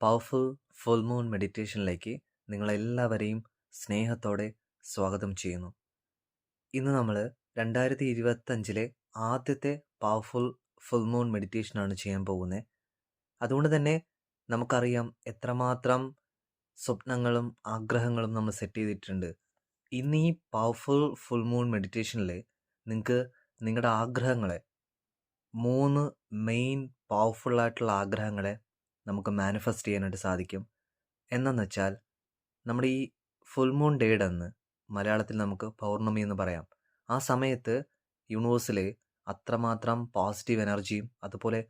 Powerful full moon മെഡിറ്റേഷനിലേക്ക് നിങ്ങളെല്ലാവരെയും സ്നേഹത്തോടെ സ്വാഗതം ചെയ്യുന്നു. ഇന്ന് നമ്മൾ രണ്ടായിരത്തി ഇരുപത്തഞ്ചിലെ ആദ്യത്തെ പവർഫുൾ ഫുൾ മൂൺ മെഡിറ്റേഷനാണ് ചെയ്യാൻ പോകുന്നത് അതുകൊണ്ട് തന്നെ നമുക്കറിയാം എത്രമാത്രം സ്വപ്നങ്ങളും ആഗ്രഹങ്ങളും നമ്മൾ സെറ്റ് ചെയ്തിട്ടുണ്ട്. ഇന്ന് ഈ പവർഫുൾ ഫുൾ മൂൺ മെഡിറ്റേഷനിൽ നിങ്ങൾക്ക് നിങ്ങളുടെ ആഗ്രഹങ്ങളെ മൂന്ന് മെയിൻ പവർഫുൾ ആയിട്ടുള്ള ആഗ്രഹങ്ങളെ നമുക്ക് മാനിഫെസ്റ്റ് ചെയ്യാനായിട്ട് സാധിക്കും. എന്നെന്ന് വെച്ചാൽ നമ്മുടെ ഈ ഫുൾ മൂൺ ഡേയുടെ അന്ന് മലയാളത്തിൽ നമുക്ക് പൗർണമി എന്ന് പറയാം. ആ സമയത്ത് യൂണിവേഴ്സിലെ അത്രമാത്രം പോസിറ്റീവ് എനർജിയും അതുപോലെ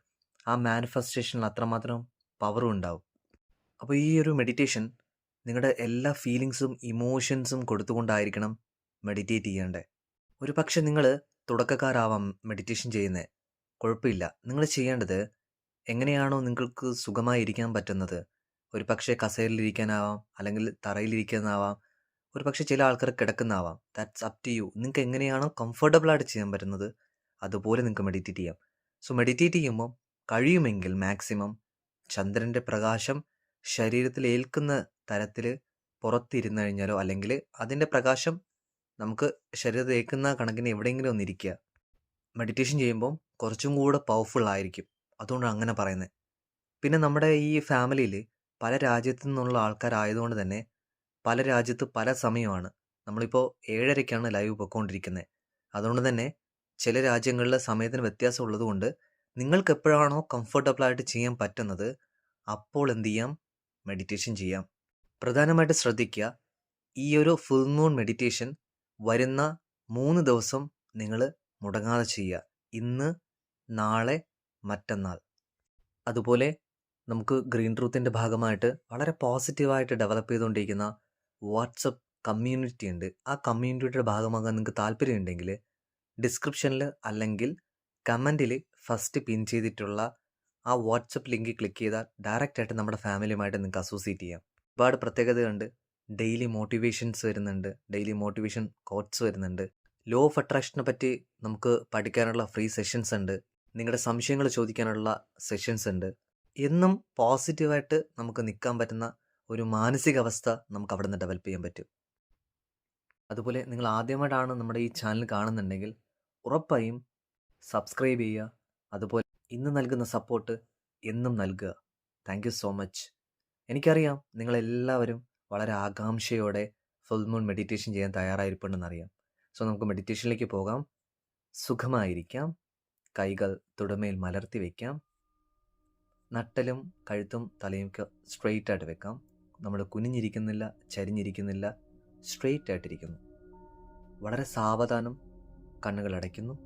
ആ മാനിഫെസ്റ്റേഷനിൽ അത്രമാത്രം പവറും ഉണ്ടാവും. അപ്പോൾ ഈ ഒരു മെഡിറ്റേഷൻ നിങ്ങളുടെ എല്ലാ ഫീലിങ്സും ഇമോഷൻസും കൊടുത്തുകൊണ്ടായിരിക്കണം മെഡിറ്റേറ്റ് ചെയ്യേണ്ടത് ഒരു പക്ഷെ നിങ്ങൾ തുടക്കക്കാരാവാം മെഡിറ്റേഷൻ ചെയ്യുന്നത് കുഴപ്പമില്ല. നിങ്ങൾ ചെയ്യേണ്ടത് എങ്ങനെയാണോ നിങ്ങൾക്ക് സുഖമായി ഇരിക്കാൻ പറ്റുന്നത്? ഒരു പക്ഷേ കസേരയിലിരിക്കാനാവാം അല്ലെങ്കിൽ തറയിലിരിക്കാനാവാം ഒരു പക്ഷേ ചില ആൾക്കാർ കിടക്കുന്നാവാം. ദാറ്റ്സ് അപ് ടു യു നിങ്ങൾക്ക് എങ്ങനെയാണോ കംഫർട്ടബിൾ ആയിട്ട് ചെയ്യാൻ പറ്റുന്നത് അതുപോലെ നിങ്ങൾക്ക് മെഡിറ്റേറ്റ് ചെയ്യാം. സോ മെഡിറ്റേറ്റ് ചെയ്യുമ്പോൾ കഴിയുമെങ്കിൽ മാക്സിമം ചന്ദ്രന്റെ പ്രകാശം ശരീരത്തിൽ ഏൽക്കുന്ന തരത്തിൽ പുറത്തിരുന്ന് കഴിഞ്ഞാലോ അല്ലെങ്കിൽ അതിന്റെ പ്രകാശം നമുക്ക് ശരീരത്തിൽ ഏൽക്കുന്ന കണക്കിന് എവിടെയെങ്കിലും ഒന്നിരിക്കുക മെഡിറ്റേഷൻ ചെയ്യുമ്പോൾ കുറച്ചും കൂടെ പവർഫുൾ ആയിരിക്കും. അതുകൊണ്ടാണ് അങ്ങനെ പറയുന്നത് പിന്നെ നമ്മുടെ ഈ ഫാമിലിയിൽ പല രാജ്യത്തു നിന്നുള്ള ആൾക്കാരായതുകൊണ്ട് തന്നെ പല രാജ്യത്ത് പല സമയമാണ് നമ്മളിപ്പോൾ ഏഴരയ്ക്കാണ് ലൈവ് പൊയ്ക്കൊണ്ടിരിക്കുന്നത് അതുകൊണ്ട് തന്നെ ചില രാജ്യങ്ങളിലെ സമയത്തിന് വ്യത്യാസം ഉള്ളതുകൊണ്ട് നിങ്ങൾക്ക് എപ്പോഴാണോ കംഫർട്ടബിളായിട്ട് ചെയ്യാൻ പറ്റുന്നത് അപ്പോൾ എന്ത് ചെയ്യാം? മെഡിറ്റേഷൻ ചെയ്യാം. പ്രധാനമായിട്ട് ശ്രദ്ധിക്കുക ഈ ഒരു ഫുൾ മൂൺ മെഡിറ്റേഷൻ വരുന്ന മൂന്ന് ദിവസം നിങ്ങൾ മുടങ്ങാതെ ചെയ്യുക. ഇന്ന് നാളെ മറ്റന്നാൾ. അതുപോലെ നമുക്ക് ഗ്രീൻ ട്രൂത്തിന്റെ ഭാഗമായിട്ട് വളരെ പോസിറ്റീവായിട്ട് ഡെവലപ്പ് ചെയ്തുകൊണ്ടിരിക്കുന്ന വാട്സപ്പ് കമ്മ്യൂണിറ്റി ഉണ്ട്. ആ കമ്മ്യൂണിറ്റിയുടെ ഭാഗമാകാൻ നിങ്ങൾക്ക് താല്പര്യമുണ്ടെങ്കിൽ ഡിസ്ക്രിപ്ഷനിൽ അല്ലെങ്കിൽ കമന്റിൽ ഫസ്റ്റ് പിൻ ചെയ്തിട്ടുള്ള ആ വാട്സപ്പ് ലിങ്ക് ക്ലിക്ക് ചെയ്താൽ ഡയറക്റ്റ് ആയിട്ട് നമ്മുടെ ഫാമിലിയുമായിട്ട് നിങ്ങൾക്ക് അസോസിയേറ്റ് ചെയ്യാം. ഒരുപാട് പ്രത്യേകതയുണ്ട് ഡെയിലി മോട്ടിവേഷൻസ് വരുന്നുണ്ട്. ഡെയിലി മോട്ടിവേഷൻ കോട്ട്സ് വരുന്നുണ്ട്. ലോ ഓഫ് അട്രാക്ഷനെ പറ്റി നമുക്ക് പഠിക്കാനുള്ള ഫ്രീ സെഷൻസ് ഉണ്ട്. നിങ്ങളുടെ സംശയങ്ങൾ ചോദിക്കാനുള്ള സെഷൻസ് ഉണ്ട്. എന്നും പോസിറ്റീവായിട്ട് നമുക്ക് നിൽക്കാൻ പറ്റുന്ന ഒരു മാനസികാവസ്ഥ നമുക്ക് അവിടെ നിന്ന് ഡെവലപ്പ് ചെയ്യാൻ പറ്റും. അതുപോലെ നിങ്ങൾ ആദ്യമായിട്ടാണ് നമ്മുടെ ഈ ചാനൽ കാണുന്നുണ്ടെങ്കിൽ ഉറപ്പായും സബ്സ്ക്രൈബ് ചെയ്യുക. അതുപോലെ ഇന്ന് നൽകുന്ന സപ്പോർട്ട് എന്നും നൽകുക. താങ്ക് യു സോ മച്ച് എനിക്കറിയാം നിങ്ങളെല്ലാവരും വളരെ ആകാംക്ഷയോടെ ഫുൾ മൂൺ മെഡിറ്റേഷൻ ചെയ്യാൻ തയ്യാറായിരിപ്പുണ്ടെന്നറിയാം സോ നമുക്ക് മെഡിറ്റേഷനിലേക്ക് പോകാം. സുഖമായിരിക്കാം. കൈകൾ തുടമയിൽ മലർത്തി വയ്ക്കാം നട്ടലും കഴുത്തും തലയും സ്ട്രെയിറ്റ് ആയിട്ട് വെക്കാം. നമ്മൾ കുനിഞ്ഞിരിക്കുന്നില്ല ചരിഞ്ഞിരിക്കുന്നില്ല സ്ട്രെയിറ്റ് ആയിട്ടിരിക്കുന്നു വളരെ സാവധാനം കണ്ണുകൾ അടയ്ക്കുന്നു.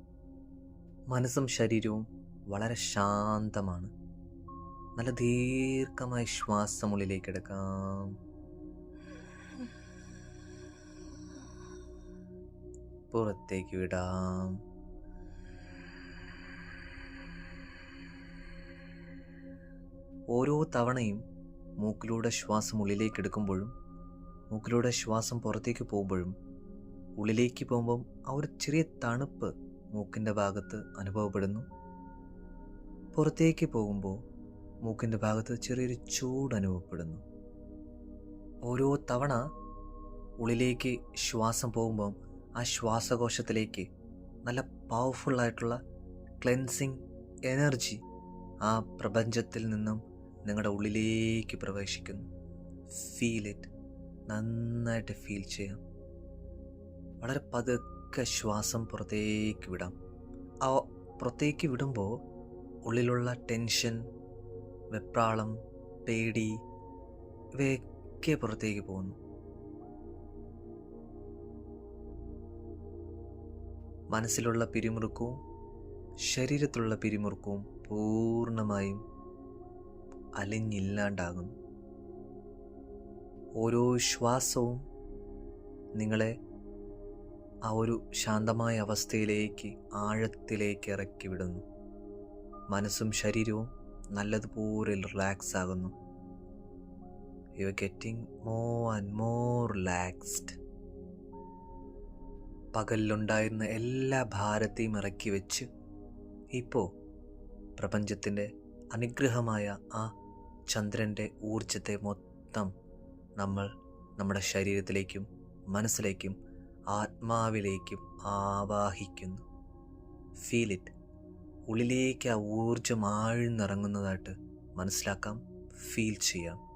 മനസ്സും ശരീരവും വളരെ ശാന്തമാണ്. നല്ല ദീർഘമായി ശ്വാസം ഉള്ളിലേക്ക് എടുക്കാം. പുറത്തേക്ക് വിടാം. ഓരോ തവണയും മൂക്കിലൂടെ ശ്വാസം ഉള്ളിലേക്ക് എടുക്കുമ്പോഴും മൂക്കിലൂടെ ശ്വാസം പുറത്തേക്ക് പോകുമ്പോഴും ഉള്ളിലേക്ക് പോകുമ്പം ആ ഒരു ചെറിയ തണുപ്പ് മൂക്കിന്റെ ഭാഗത്ത് അനുഭവപ്പെടുന്നു. പുറത്തേക്ക് പോകുമ്പോൾ മൂക്കിന്റെ ഭാഗത്ത് ചെറിയൊരു ചൂട് അനുഭവപ്പെടുന്നു. ഓരോ തവണ ഉള്ളിലേക്ക് ശ്വാസം പോകുമ്പം ആ ശ്വാസകോശത്തിലേക്ക് നല്ല പവർഫുള്ളായിട്ടുള്ള ക്ലെൻസിങ് എനർജി ആ പ്രപഞ്ചത്തിൽ നിന്നും നിങ്ങളുടെ ഉള്ളിലേക്ക് പ്രവേശിക്കുന്നു. ഫീൽ ഇറ്റ് നന്നായിട്ട് ഫീൽ ചെയ്യാം. വളരെ പതുക്കെ ശ്വാസം പുറത്തേക്ക് വിടാം. ആ പുറത്തേക്ക് വിടുമ്പോൾ ഉള്ളിലുള്ള ടെൻഷൻ വെപ്രാളം പേടി ഇവയൊക്കെ പുറത്തേക്ക് പോകുന്നു. മനസ്സിലുള്ള പിരിമുറുക്കവും ശരീരത്തിലുള്ള പിരിമുറുക്കവും പൂർണമായും അലിഞ്ഞില്ലാണ്ടാകുന്നു. ഓരോ ശ്വാസവും നിങ്ങളെ ആ ഒരു ശാന്തമായ അവസ്ഥയിലേക്ക് ആഴത്തിലേക്ക് ഇറക്കി വിടുന്നു. മനസ്സും ശരീരവും നല്ലതുപോലെ റിലാക്സ് ആകുന്നു. You are getting more and more relaxed പകലിലുണ്ടായിരുന്ന എല്ലാ ഭാരത്തെയും ഇറക്കി വെച്ച് ഇപ്പോൾ പ്രപഞ്ചത്തിന്റെ അനുഗ്രഹമായ ആ ചന്ദ്രന്റെ ഊർജത്തെ മൊത്തം നമ്മൾ നമ്മുടെ ശരീരത്തിലേക്കും മനസ്സിലേക്കും ആത്മാവിലേക്കും ആവാഹിക്കുന്നു. ഫീൽ ഇറ്റ് ഉള്ളിലേക്ക് ആ ഊർജം ആഴ്ന്നിറങ്ങുന്നതായിട്ട് മനസ്സിലാക്കാം ഫീൽ ചെയ്യാം.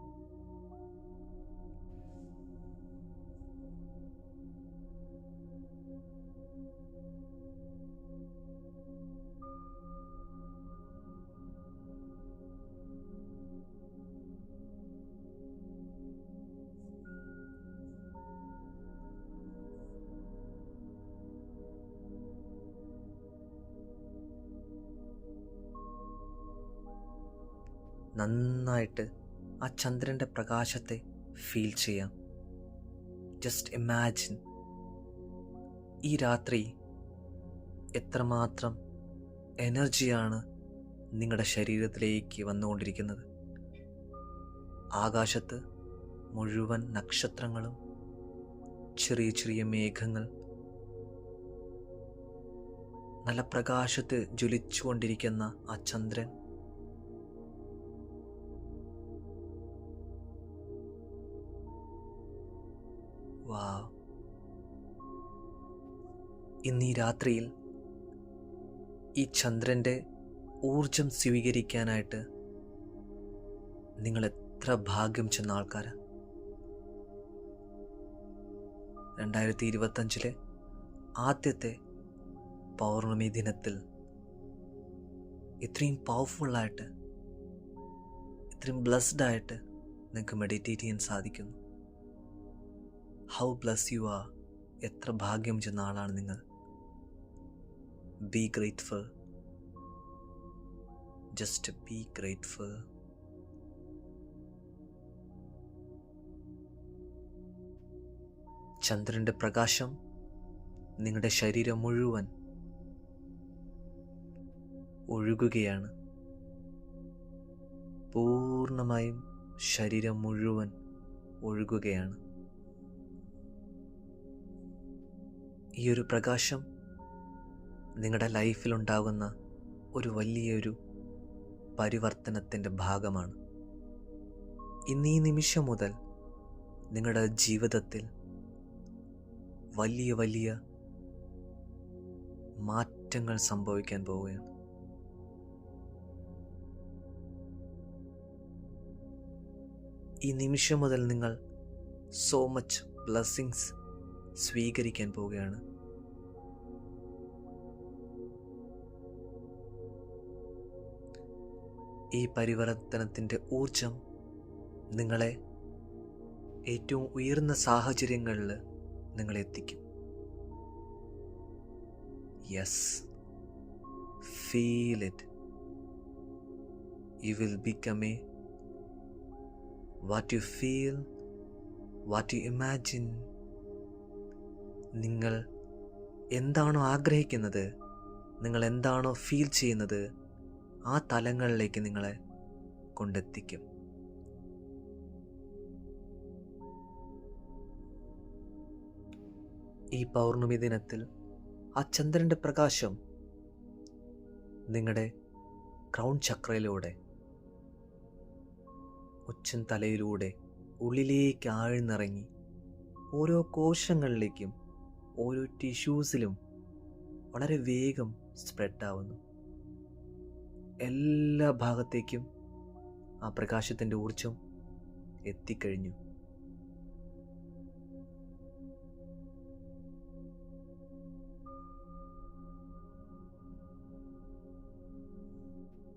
നന്നായിട്ട് ആ ചന്ദ്രന്റെ പ്രകാശത്തെ ഫീൽ ചെയ്യാം. ജസ്റ്റ് ഇമാജിൻ ഈ രാത്രി എത്രമാത്രം എനർജിയാണ് നിങ്ങളുടെ ശരീരത്തിലേക്ക് വന്നുകൊണ്ടിരിക്കുന്നത്. ആകാശത്ത് മുഴുവൻ നക്ഷത്രങ്ങളും ചെറിയ ചെറിയ മേഘങ്ങൾ നല്ല പ്രകാശത്ത് ജ്വലിച്ചുകൊണ്ടിരിക്കുന്ന ആ ചന്ദ്രൻ ഇന്ന് രാത്രിയിൽ ഈ ചന്ദ്രന്റെ ഊർജം സ്വീകരിക്കാനായിട്ട് നിങ്ങൾ എത്ര ഭാഗ്യം ചെന്ന ആൾക്കാർ രണ്ടായിരത്തി ഇരുപത്തഞ്ചിലെ ആദ്യത്തെ പൗർണമി ദിനത്തിൽ ഇത്രയും പവർഫുള്ളായിട്ട് ഇത്രയും ബ്ലസ്ഡ് ആയിട്ട് നിങ്ങൾക്ക് മെഡിറ്റേറ്റ് ചെയ്യാൻ സാധിക്കുന്നു. ഹൗ ബ്ലസ് യു ആ എത്ര ഭാഗ്യം ചെന്ന ആളാണ് നിങ്ങൾ. Be grateful just be grateful ചന്ദ്രന്റെ പ്രകാശം നിങ്ങളുടെ ശരീരം മുഴുവൻ ഒഴുകുകയാണ്. പൂർണമായും ശരീരം മുഴുവൻ ഒഴുകുകയാണ്. ഈ ഒരു പ്രകാശം നിങ്ങളുടെ ലൈഫിലുണ്ടാകുന്ന ഒരു വലിയൊരു പരിവർത്തനത്തിന്റെ ഭാഗമാണ്. ഇന്ന് ഈ നിമിഷം മുതൽ നിങ്ങളുടെ ജീവിതത്തിൽ വലിയ വലിയ മാറ്റങ്ങൾ സംഭവിക്കാൻ പോവുകയാണ്. ഈ നിമിഷം മുതൽ നിങ്ങൾ സോ മച്ച് ബ്ലെസ്സിങ്സ് സ്വീകരിക്കാൻ പോവുകയാണ്. ഈ പരിവർത്തനത്തിന്റെ ഊർജം നിങ്ങളെ ഏറ്റവും ഉയർന്ന സാഹചര്യങ്ങളിൽ നിങ്ങളെ എത്തിക്കും. Yes feel it you will become a what you feel what you imagine നിങ്ങൾ എന്താണോ ആഗ്രഹിക്കുന്നത് നിങ്ങൾ എന്താണോ ഫീൽ ചെയ്യുന്നത് ആ തലങ്ങളിലേക്ക് നിങ്ങളെ കൊണ്ടെത്തിക്കും. ഈ പൗർണമി ദിനത്തിൽ ആ ചന്ദ്രന്റെ പ്രകാശം നിങ്ങളുടെ ക്രൗൺ ചക്രയിലൂടെ ഉച്ചൻ തലയിലൂടെ ഉള്ളിലേക്ക് ആഴ്ന്നിറങ്ങി ഓരോ കോശങ്ങളിലേക്കും ഓരോ ടിഷ്യൂസിലും വളരെ വേഗം സ്പ്രെഡാവുന്നു എല്ലാ ഭാഗത്തേക്കും ആ പ്രകാശത്തിന്റെ ഊർജം എത്തിക്കഴിഞ്ഞു.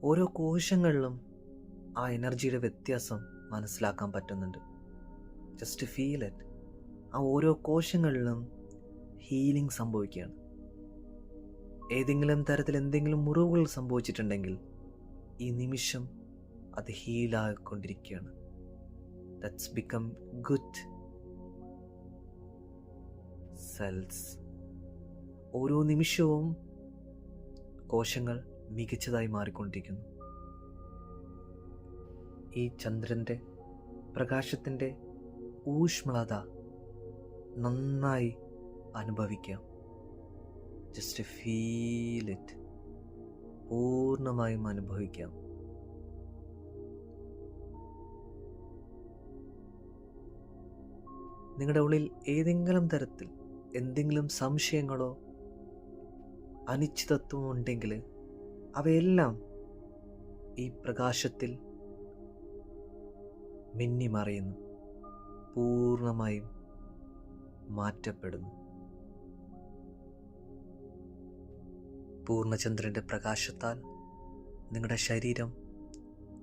ഓരോ കോശങ്ങളിലും ആ എനർജിയുടെ വ്യത്യാസം മനസ്സിലാക്കാൻ പറ്റുന്നുണ്ട്. ജസ്റ്റ് ഫീൽ ഇറ്റ് ആ ഓരോ കോശങ്ങളിലും ഹീലിംഗ് സംഭവിക്കുകയാണ്. ഏതെങ്കിലും തരത്തിൽ എന്തെങ്കിലും മുറിവുകൾ സംഭവിച്ചിട്ടുണ്ടെങ്കിൽ ഈ നിമിഷം അത് ഹീലായിക്കൊണ്ടിരിക്കുകയാണ് ദറ്റ്സ് ബിക്കം ഗുഡ് സെൽസ് ഓരോ നിമിഷവും കോശങ്ങൾ മികച്ചതായി മാറിക്കൊണ്ടിരിക്കുന്നു. ഈ ചന്ദ്രന്റെ പ്രകാശത്തിന്റെ ഊഷ്മളത നന്നായി അനുഭവിക്കാം. ജസ്റ്റ് ഫീൽ ഇറ്റ് പൂർണമായും അനുഭവിക്കാം. നിങ്ങളുടെ ഉള്ളിൽ ഏതെങ്കിലും തരത്തിൽ എന്തെങ്കിലും സംശയങ്ങളോ അനിശ്ചിതത്വമോ ഉണ്ടെങ്കിൽ അവയെല്ലാം ഈ പ്രകാശത്തിൽ മിന്നിമറിയുന്നു. പൂർണമായും മാറ്റപ്പെടുന്നു. പൂർണചന്ദ്രന്റെ പ്രകാശത്താൽ നിങ്ങളുടെ ശരീരം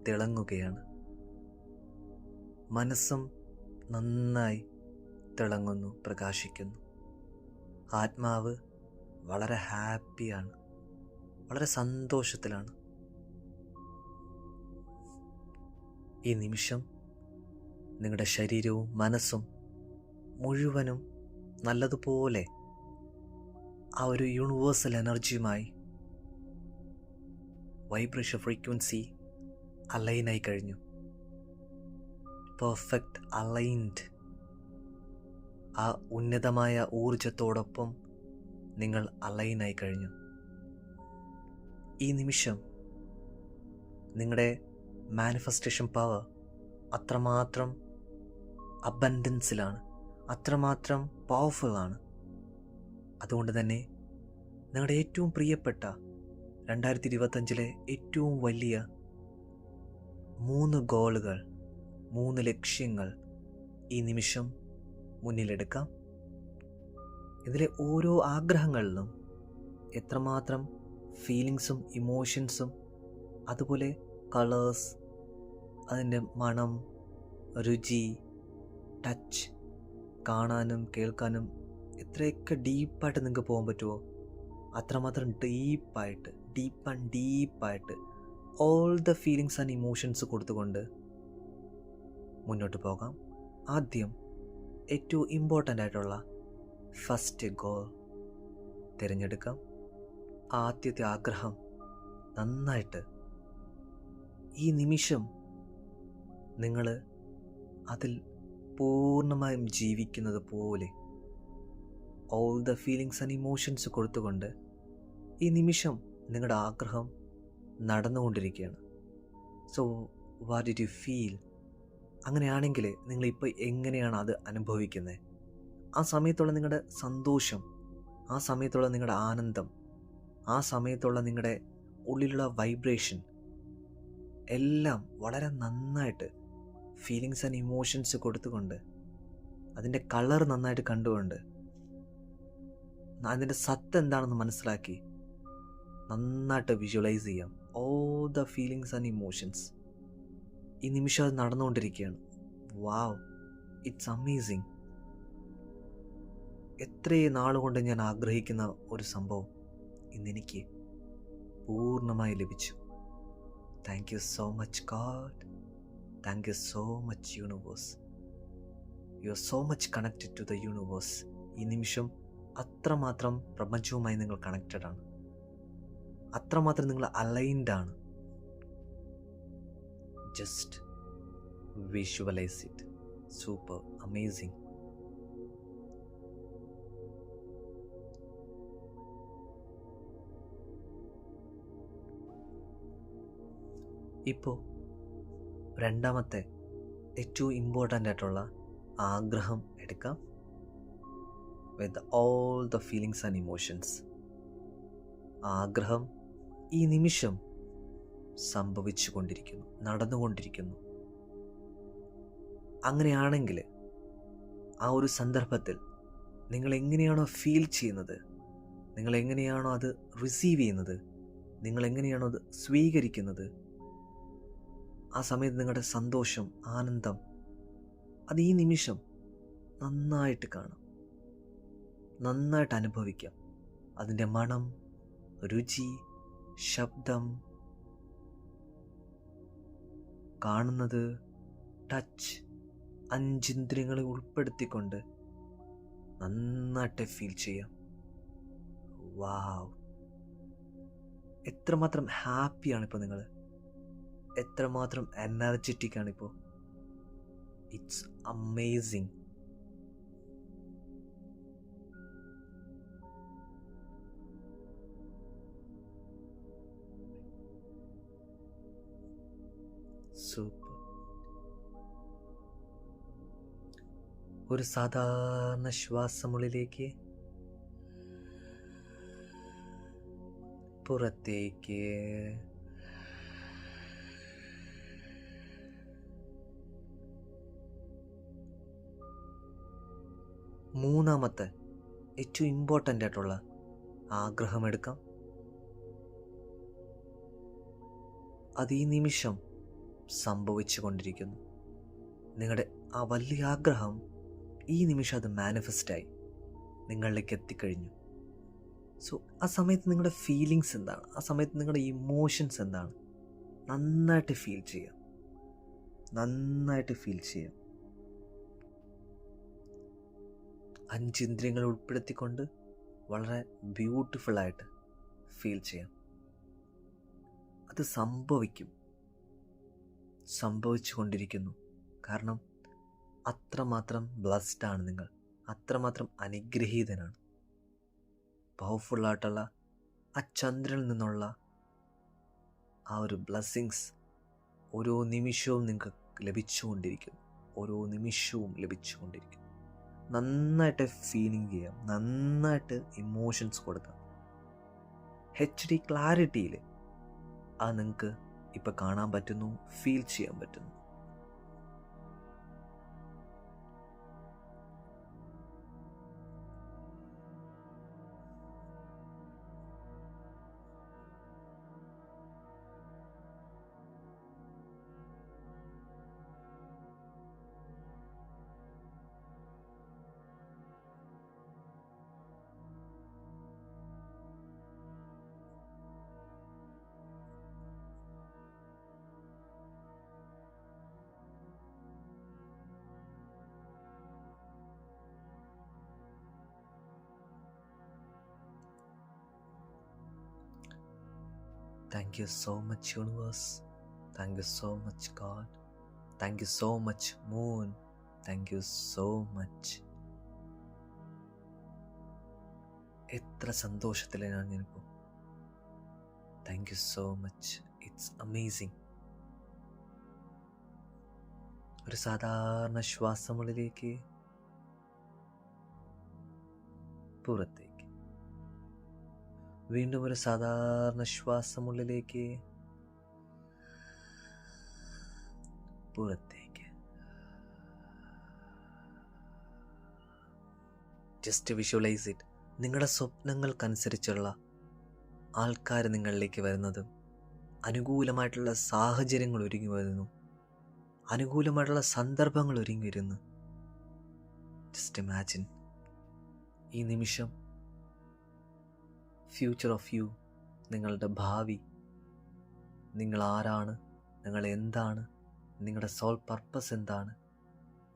തിളങ്ങുകയാണ്. മനസ്സും നന്നായി തിളങ്ങുന്നു പ്രകാശിക്കുന്നു. ആത്മാവ് വളരെ ഹാപ്പിയാണ് വളരെ സന്തോഷത്തിലാണ്. ഈ നിമിഷം നിങ്ങളുടെ ശരീരവും മനസ്സും മുഴുവനും നല്ലതുപോലെ ആ ഒരു യൂണിവേഴ്സൽ എനർജിയുമായി വൈബ്രേഷൻ ഫ്രീക്വൻസി അലൈനായി കഴിഞ്ഞു. പെർഫെക്റ്റ് അലൈൻഡ് ആ ഉന്നതമായ ഊർജത്തോടൊപ്പം നിങ്ങൾ അലൈനായി കഴിഞ്ഞു. ഈ നിമിഷം നിങ്ങളുടെ മാനിഫെസ്റ്റേഷൻ പവർ അത്രമാത്രം അബൻഡൻസിലാണ് അത്രമാത്രം പവർഫുള്ളാണ് അതുകൊണ്ട് തന്നെ നിങ്ങളുടെ ഏറ്റവും പ്രിയപ്പെട്ട രണ്ടായിരത്തി ഇരുപത്തഞ്ചിലെ ഏറ്റവും വലിയ മൂന്ന് ഗോളുകൾ മൂന്ന് ലക്ഷ്യങ്ങൾ ഈ നിമിഷം മുന്നിലെടുക്കാം. ഇതിലെ ഓരോ ആഗ്രഹങ്ങളിലും എത്രമാത്രം ഫീലിങ്സും ഇമോഷൻസും അതുപോലെ കളേഴ്സ് അതിന്റെ മണം രുചി ടച്ച് കാണാനും കേൾക്കാനും എത്രയൊക്കെ ഡീപ്പായിട്ട് നിങ്ങൾക്ക് പോകാൻ പറ്റുമോ? അത്രമാത്രം ഡീപ്പായിട്ട് ഡീപ്പ് ആൻഡ് ഡീപ്പായിട്ട് all the feelings and emotions കൊടുത്തുകൊണ്ട് മുന്നോട്ട് പോകാം. ആദ്യം ഏറ്റവും ഇമ്പോർട്ടന്റ് ആയിട്ടുള്ള ഫസ്റ്റ് ഗോൾ തിരഞ്ഞെടുക്കാം. ആദ്യത്തെ ആഗ്രഹം നന്നായിട്ട് ഈ നിമിഷം നിങ്ങൾ അതിൽ പൂർണമായും ജീവിക്കുന്നത് പോലെ all the feelings and emotions കൊടുത്തുകൊണ്ട് ഈ നിമിഷം നിങ്ങളുടെ ആഗ്രഹം നടന്നുകൊണ്ടിരിക്കുകയാണ്. So what did you feel അങ്ങനെയാണെങ്കിൽ നിങ്ങളിപ്പോൾ എങ്ങനെയാണ് അത് അനുഭവിക്കുന്നത് ആ സമയത്തുള്ള നിങ്ങളുടെ സന്തോഷം ആ സമയത്തുള്ള നിങ്ങളുടെ ആനന്ദം ആ സമയത്തുള്ള നിങ്ങളുടെ ഉള്ളിലുള്ള വൈബ്രേഷൻ എല്ലാം വളരെ നന്നായിട്ട് ഫീലിങ്സ് ആൻഡ് ഇമോഷൻസ് കൊടുത്തുകൊണ്ട് അതിന്റെ കളർ നന്നായിട്ട് കണ്ടുകൊണ്ട് അതിന്റെ സത്ത് എന്താണെന്ന് മനസ്സിലാക്കി. നന്നായിട്ട് വിഷ്വലൈസ് ചെയ്യാം. All the feelings and emotions ഈ നിമിഷം അത് നടന്നുകൊണ്ടിരിക്കുകയാണ്. വാവ് ഇറ്റ്സ് അമേസിങ് എത്രയും നാളുകൊണ്ട് ഞാൻ ആഗ്രഹിക്കുന്ന ഒരു സംഭവം ഇന്നെനിക്ക് പൂർണമായി ലഭിച്ചു. Thank you so much god thank you so much universe you are so much connected to the universe ഈ നിമിഷം അത്രമാത്രം പ്രപഞ്ചവുമായി നിങ്ങൾ കണക്റ്റഡ് ആണ്. അത്രമാത്രം നിങ്ങൾ അലൈൻഡ് ആണ്. Just visualise it super amazing ഇപ്പോൾ രണ്ടാമത്തെ ഏറ്റവും ഇമ്പോർട്ടന്റ് ആയിട്ടുള്ള ആഗ്രഹം എടുക്കാം. With all the feelings and emotions ആഗ്രഹം ഈ നിമിഷം സംഭവിച്ചു കൊണ്ടിരിക്കുന്നു നടന്നുകൊണ്ടിരിക്കുന്നു. അങ്ങനെയാണെങ്കിൽ ആ ഒരു സന്ദർഭത്തിൽ നിങ്ങൾ എങ്ങനെയാണോ ഫീൽ ചെയ്യുന്നത് നിങ്ങൾ എങ്ങനെയാണോ അത് റിസീവ് ചെയ്യുന്നത് നിങ്ങൾ എങ്ങനെയാണോ അത് സ്വീകരിക്കുന്നത് ആ സമയത്ത് നിങ്ങളുടെ സന്തോഷം ആനന്ദം അത് ഈ നിമിഷം നന്നായിട്ട് കാണാം. നന്നായിട്ട് അനുഭവിക്കാം അതിന്റെ മണം രുചി ശബ്ദം. കാണുന്നത് ടച്ച് അഞ്ചിന്ദ്രിയങ്ങളെ ഉൾപ്പെടുത്തിക്കൊണ്ട് നന്നായിട്ട് ഫീൽ ചെയ്യാം. വാവ് എത്രമാത്രം ഹാപ്പിയാണ് ഇപ്പോൾ നിങ്ങൾ. എത്രമാത്രം എനർജറ്റിക് ആണിപ്പോൾ. ഇറ്റ്സ് അമേസിങ് സൂപ്പർ ഒരു സാധാരണ ശ്വാസമുള്ളിലേക്ക് പുറത്തേക്ക് മൂന്നാമത്തെ ഏറ്റവും ഇമ്പോർട്ടന്റ് ആയിട്ടുള്ള ആഗ്രഹം എടുക്കാം. അത് ഈ നിമിഷം സംഭവിച്ചു കൊണ്ടിരിക്കുന്നു നിങ്ങളുടെ ആ വലിയ ആഗ്രഹം ഈ നിമിഷം അത് മാനിഫെസ്റ്റായി നിങ്ങളിലേക്ക് എത്തിക്കഴിഞ്ഞു. സോ ആ സമയത്ത് നിങ്ങളുടെ ഫീലിങ്സ് എന്താണ്? ആ സമയത്ത് നിങ്ങളുടെ ഇമോഷൻസ് എന്താണ്? നന്നായിട്ട് ഫീൽ ചെയ്യാം നന്നായിട്ട് ഫീൽ ചെയ്യാം അഞ്ചിന്ദ്രിയങ്ങൾ ഉൾപ്പെടുത്തിക്കൊണ്ട് വളരെ ബ്യൂട്ടിഫുള്ളായിട്ട് ഫീൽ ചെയ്യാം അത് സംഭവിക്കും. സംഭവിച്ചു കൊണ്ടിരിക്കുന്നു കാരണം അത്രമാത്രം ബ്ലസ്ഡ് ആണ് നിങ്ങൾ. അത്രമാത്രം അനുഗ്രഹീതനാണ്. പവർഫുള്ളായിട്ടുള്ള ആ ചന്ദ്രനിൽ നിന്നുള്ള ആ ഒരു ബ്ലസ്സിങ്സ് ഓരോ നിമിഷവും നിങ്ങൾക്ക് ലഭിച്ചുകൊണ്ടിരിക്കുന്നു. ഓരോ നിമിഷവും ലഭിച്ചുകൊണ്ടിരിക്കും നന്നായിട്ട് ഫീലിംഗ് ചെയ്യാം. നന്നായിട്ട് ഇമോഷൻസ് കൊടുക്കാം. എച്ച് ഡി ക്ലാരിറ്റിയിൽ അത് നിങ്ങൾക്ക് ഇപ്പം കാണാൻ പറ്റുന്നു ഫീൽ ചെയ്യാൻ പറ്റുന്നു. Thank you so much, universe. Thank you so much, God. Thank you so much, moon. Thank you so much. എത്ര സന്തോഷത്തിലാണ് ഞാനിപ്പോൾ thank you so much it's amazing ഒരു സാധാരണ ശ്വാസമുള്ളിലേക്ക് പുറത്തേക്ക് വീണ്ടും ഒരു സാധാരണ ശ്വാസമുള്ളിലേക്ക് പുറത്തേക്ക്. ജസ്റ്റ് വിഷ്വലൈസ് ഇറ്റ് നിങ്ങളുടെ സ്വപ്നങ്ങൾക്കനുസരിച്ചുള്ള ആൾക്കാർ നിങ്ങളിലേക്ക് വരുന്നതും അനുകൂലമായിട്ടുള്ള സാഹചര്യങ്ങൾ ഒരുങ്ങി വരുന്നു. അനുകൂലമായിട്ടുള്ള സന്ദർഭങ്ങൾ ഒരുങ്ങി വരുന്നു. ജസ്റ്റ് ഇമാജിൻ ഈ നിമിഷം ഫ്യൂച്ചർ ഓഫ് യു നിങ്ങളുടെ ഭാവി നിങ്ങൾ ആരാണ് നിങ്ങൾ എന്താണ് നിങ്ങളുടെ സോൾ പർപ്പസ് എന്താണ്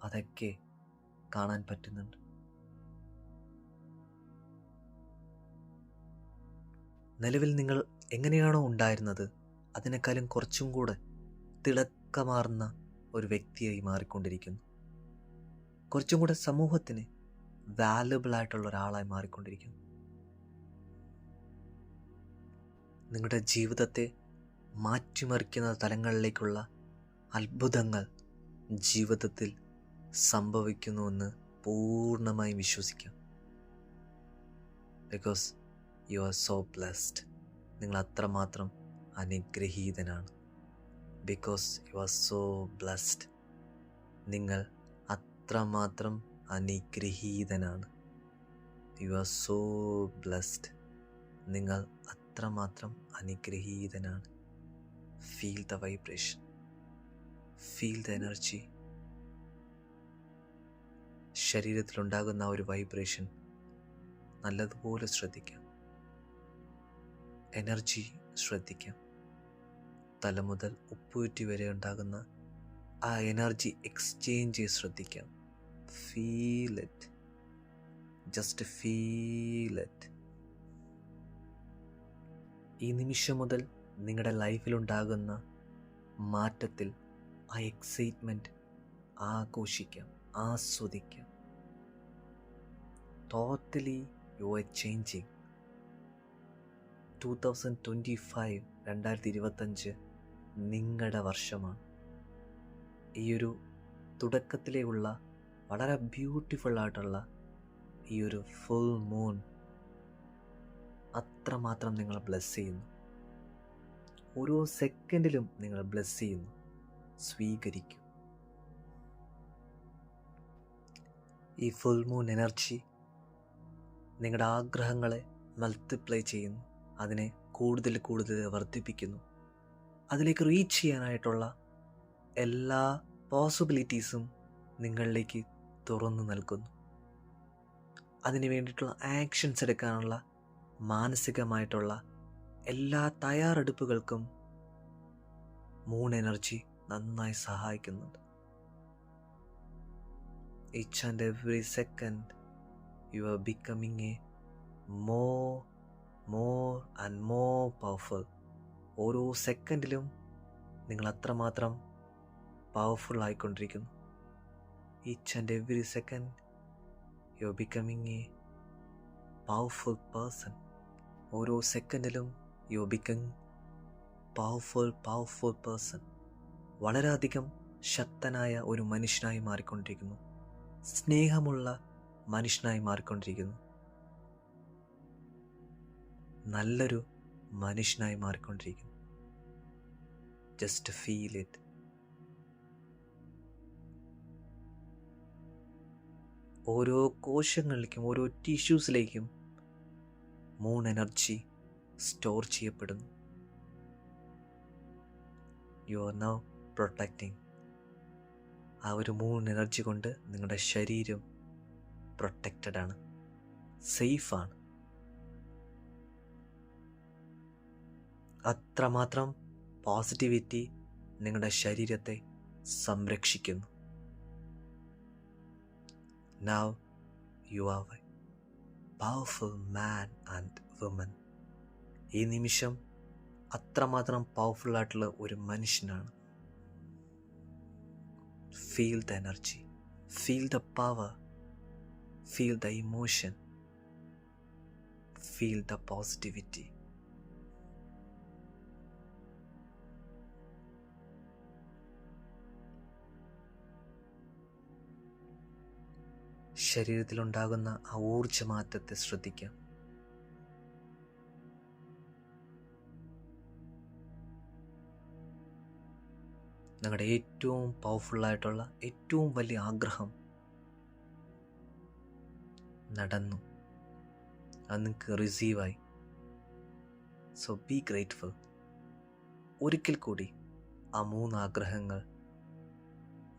അതൊക്കെ കാണാൻ പറ്റുന്നുണ്ട്. നിലവിൽ നിങ്ങൾ എങ്ങനെയാണോ ഉണ്ടായിരുന്നത് അതിനേക്കാളും കുറച്ചും കൂടെ തിളക്കമാർന്ന ഒരു വ്യക്തിയായി മാറിക്കൊണ്ടിരിക്കുന്നു. കുറച്ചും കൂടെ സമൂഹത്തിന് വാല്യുബിൾ ആയിട്ടുള്ള ഒരാളായി മാറിക്കൊണ്ടിരിക്കുന്നു. നിങ്ങളുടെ ജീവിതത്തെ മാറ്റിമറിക്കുന്ന തലങ്ങളിലേക്കുള്ള അത്ഭുതങ്ങൾ ജീവിതത്തിൽ സംഭവിക്കുന്നുവെന്ന് പൂർണമായും വിശ്വസിക്കാം. Because you are so blessed നിങ്ങൾ അത്രമാത്രം അനുഗ്രഹീതനാണ്. Because you are so blessed നിങ്ങൾ അത്രമാത്രം അനുഗ്രഹീതനാണ്. യു ആർ സോ ബ്ലെസ്ഡ് നിങ്ങൾ അത്രമാത്രം അനുഗ്രഹീതനാണ്. Feel the vibration feel the energy ശരീരത്തിലുണ്ടാകുന്ന ഒരു വൈബ്രേഷൻ നല്ലതുപോലെ ശ്രദ്ധിക്കാം. എനർജി ശ്രദ്ധിക്കാം. തല മുതൽ ഉപ്പുറ്റി വരെ ഉണ്ടാകുന്ന ആ എനർജി എക്സ്ചേഞ്ച് ശ്രദ്ധിക്കാം. Feel it just feel it ഈ നിമിഷം മുതൽ നിങ്ങളുടെ ലൈഫിലുണ്ടാകുന്ന മാറ്റത്തിൽ ആ എക്സൈറ്റ്മെന്റ് ആഘോഷിക്കാം ആസ്വദിക്കാം. Totally you are changing two thousand twenty five രണ്ടായിരത്തി ഇരുപത്തഞ്ച് നിങ്ങളുടെ വർഷമാണ് ഈയൊരു തുടക്കത്തിലേക്കുള്ള വളരെ ബ്യൂട്ടിഫുൾ ആയിട്ടുള്ള ഈ ഒരു ഫുൾ മൂൺ അത്രമാത്രം നിങ്ങൾ ബ്ലെസ് ചെയ്യുന്നു. ഓരോ സെക്കൻഡിലും നിങ്ങൾ ബ്ലെസ് ചെയ്യുന്നു. സ്വീകരിക്കും. ഈ ഫുൾ മൂൺ എനർജി നിങ്ങളുടെ ആഗ്രഹങ്ങളെ മൾട്ടിപ്ലൈ ചെയ്യുന്നു. അതിനെ കൂടുതൽ കൂടുതൽ വർദ്ധിപ്പിക്കുന്നു. അതിലേക്ക് റീച്ച് ചെയ്യാനായിട്ടുള്ള എല്ലാ പോസിബിലിറ്റീസും നിങ്ങളിലേക്ക് തുറന്നു നൽകുന്നു. അതിന് വേണ്ടിയിട്ടുള്ള ആക്ഷൻസ് എടുക്കാനുള്ള മാനസികമായിട്ടുള്ള എല്ലാ തയ്യാറെടുപ്പുകൾക്കും മൂൺ എനർജി നന്നായി സഹായിക്കുന്നുണ്ട്. Each and every second you are becoming a more more and more powerful. ഓരോ സെക്കൻഡിലും നിങ്ങൾ അത്രമാത്രം powerful ആയിക്കൊണ്ടിരിക്കുന്നു. Each and every second you are becoming a powerful person ഓരോ സെക്കൻഡിലും you become powerful powerful person വളരെയധികം ശക്തനായ ഒരു മനുഷ്യനായി മാറിക്കൊണ്ടിരിക്കുന്നു. സ്നേഹമുള്ള മനുഷ്യനായി മാറിക്കൊണ്ടിരിക്കുന്നു. നല്ലൊരു മനുഷ്യനായി മാറിക്കൊണ്ടിരിക്കുന്നു. ജസ്റ്റ് ഫീൽ ഇറ്റ് ഓരോ കോശങ്ങളിലേക്കും ഓരോ ടിഷ്യൂസിലേക്കും മൂൺ എനർജി സ്റ്റോർ ചെയ്യപ്പെടുന്നു. യു ആർ നൗ പ്രൊട്ടക്റ്റിംഗ് ആ ഒരു മൂൺ എനർജി കൊണ്ട് നിങ്ങളുടെ ശരീരം പ്രൊട്ടക്റ്റഡ് ആണ്. സേഫാണ് അത്രമാത്രം പോസിറ്റിവിറ്റി നിങ്ങളുടെ ശരീരത്തെ സംരക്ഷിക്കുന്നു. Now you are a powerful man and woman ഈ നിമിഷം അത്രമാത്രം പവർഫുൾ ആയിട്ടുള്ള ഒരു മനുഷ്യനാണ് feel the energy, feel the power, feel the emotion, feel the positivity. ശരീരത്തിലുണ്ടാകുന്ന ആ ഊർജമാറ്റത്തെ ശ്രദ്ധിക്കാം. നിങ്ങളുടെ ഏറ്റവും പവർഫുള്ളായിട്ടുള്ള ഏറ്റവും വലിയ ആഗ്രഹം നടന്നു. അത് നിങ്ങൾക്ക് റിസീവായി സോ ബി ഗ്രേറ്റ്ഫുൾ ഒരിക്കൽ കൂടി ആ മൂന്ന് ആഗ്രഹങ്ങൾ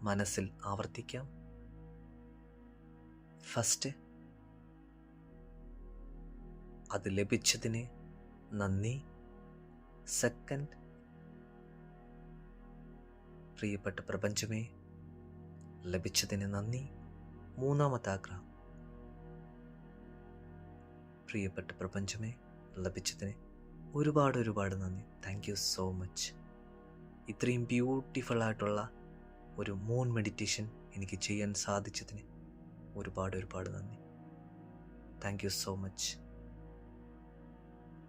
മനസ്സിൽ ആവർത്തിക്കാം. ഫസ്റ്റ്. അത് ലഭിച്ചതിന് നന്ദി. സെക്കൻഡ്. പ്രിയപ്പെട്ട പ്രപഞ്ചമേ ലഭിച്ചതിന് നന്ദി. മൂന്നാമത്തെ ആഗ്രഹം പ്രിയപ്പെട്ട പ്രപഞ്ചമേ ലഭിച്ചതിന് ഒരുപാട് ഒരുപാട് നന്ദി. താങ്ക് യു സോ മച്ച് ഇത്രയും ബ്യൂട്ടിഫുൾ ആയിട്ടുള്ള ഒരു മൂൺ മെഡിറ്റേഷൻ എനിക്ക് ചെയ്യാൻ സാധിച്ചതിന് ഒരുപാട് ഒരുപാട് നന്ദി. Thank you so much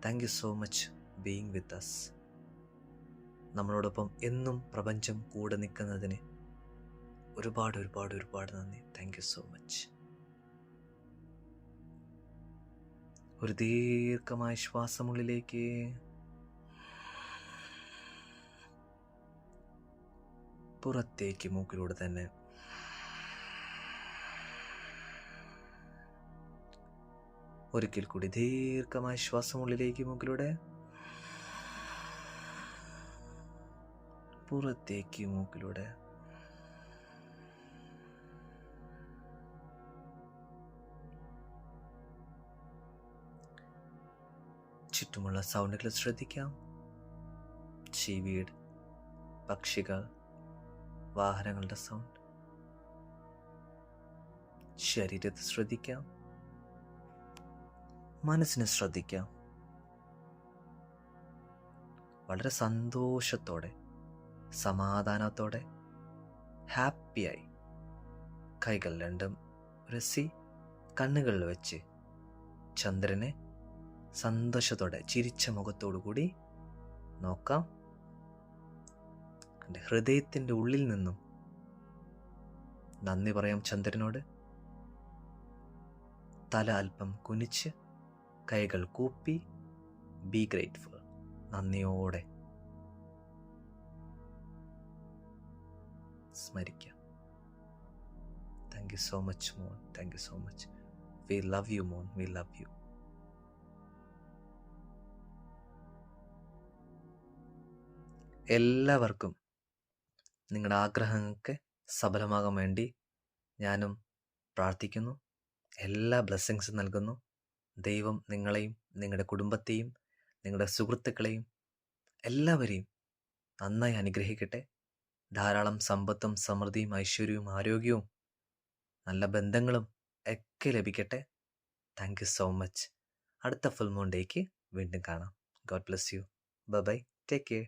thank you so much being with us നമ്മളോടൊപ്പം എന്നും പ്രപഞ്ചം കൂടെ നിൽക്കുന്നതിന് ഒരുപാട് ഒരുപാട് ഒരുപാട് നന്ദി. താങ്ക് യു സോ മച്ച് ഒരു ദീർഘമായ ശ്വാസമുള്ളിലേക്ക് പുറത്തേക്ക് മൂക്കിലൂടെ തന്നെ ഒരിക്കൽ കൂടി ദീർഘമായ ശ്വാസം ഉള്ളിലേക്ക് മൂക്കിലൂടെ. പുറത്തേക്ക് മൂക്കിലൂടെ. ചുറ്റുമുള്ള സൗണ്ടുകൾ ശ്രദ്ധിക്കാം. ചീവീട് പക്ഷികൾ വാഹനങ്ങളുടെ സൗണ്ട്. ശരീരത്തെ ശ്രദ്ധിക്കാം. മനസ്സിനെ ശ്രദ്ധിക്കാം വളരെ സന്തോഷത്തോടെ സമാധാനത്തോടെ ഹാപ്പിയായി കൈകൾ രണ്ടും രസി കണ്ണുകളിൽ വെച്ച് ചന്ദ്രനെ സന്തോഷത്തോടെ ചിരിച്ച മുഖത്തോടു കൂടി നോക്കാം. എന്റെ ഹൃദയത്തിന്റെ ഉള്ളിൽ നിന്നും നന്ദി പറയാം ചന്ദ്രനോട്. തല അല്പം കുനിച്ച് കൈകൾ കൂപ്പി ബി ഗ്രേറ്റ്ഫുൾ നന്ദിയോടെ സ്മരിക്കാം. Thank you so much moon. Thank you so much we love you moon. We love you എല്ലാവർക്കും നിങ്ങളുടെ ആഗ്രഹങ്ങൾക്ക് സഫലമാകാൻ വേണ്ടി ഞാനും പ്രാർത്ഥിക്കുന്നു. എല്ലാ ബ്ലെസ്സിങ്സും നൽകുന്നു. ദൈവം നിങ്ങളെയും നിങ്ങളുടെ കുടുംബത്തെയും നിങ്ങളുടെ സുഹൃത്തുക്കളെയും എല്ലാവരെയും നന്നായി അനുഗ്രഹിക്കട്ടെ. ധാരാളം സമ്പത്തും സമൃദ്ധിയും ഐശ്വര്യവും ആരോഗ്യവും നല്ല ബന്ധങ്ങളും ഒക്കെ ലഭിക്കട്ടെ. താങ്ക് യു സോ മച്ച് അടുത്ത ഫുൾ മൂൺ ഡേക്ക് വീണ്ടും കാണാം. God bless you bye take care